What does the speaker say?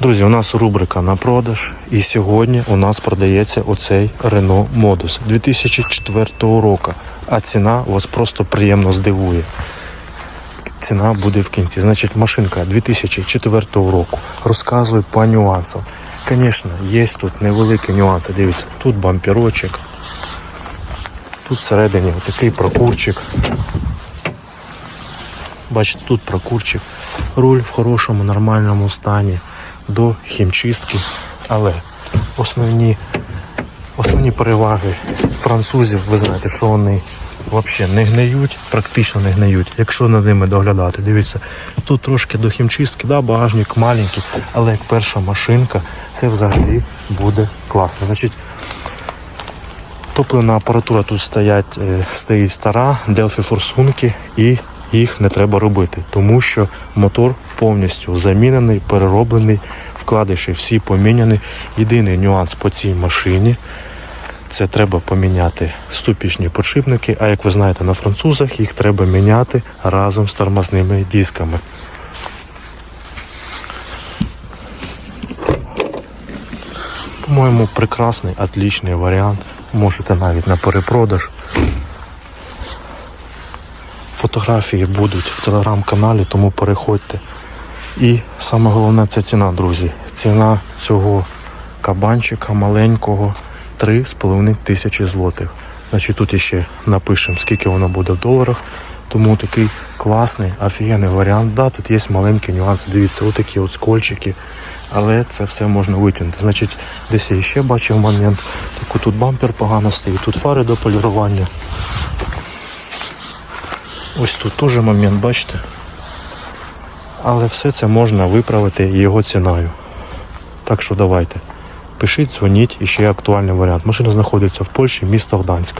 Друзі, у нас рубрика на продаж, і сьогодні у нас продається оцей Renault Modus 2004 року. А ціна вас просто приємно здивує. Ціна буде в кінці. Значить, машинка 2004 року. Розказую по нюансам. Звісно, є тут невеликі нюанси. Дивіться, тут бамперочок, тут всередині такий прокурчик. Бачите, тут прокурчик. Руль в хорошому, нормальному стані до хімчистки. Але основні, основні переваги французів, ви знаєте, що вони взагалі не гниють, практично не гниють, якщо над ними доглядати. Дивіться, тут трошки до хімчистки, да, багажник маленький, але як перша машинка, це взагалі буде класно. Значить, Топлена апаратура тут стоять, е, стоїть стара, Delphi форсунки і їх не треба робити, тому що мотор повністю замінений, перероблений, вкладиші всі поміняні. Єдиний нюанс по цій машині це треба поміняти ступічні подшипники, а як ви знаєте, на французах їх треба міняти разом з тормозними дисками. По-моєму, прекрасний, отличний варіант. Можете навіть на перепродаж. Фотографії будуть в телеграм-каналі, тому переходьте. І саме головне це ціна, друзі. Ціна цього кабанчика маленького 3,5 тисячі злотих. Значить тут ще напишемо, скільки воно буде в доларах. Тому такий класний, офігенний варіант. Да, тут є маленькі нюанси. Дивіться, отакі от скольчики. Але це все можна витягнути. Значить, десь я ще бачив момент. Так тут бампер погано стоїть, тут фари до полірування. Ось тут теж момент, бачите? Але все це можна виправити його ціною. Так що давайте. Пишіть, дзвоніть і ще є актуальний варіант. Машина знаходиться в Польщі, місто Гданськ.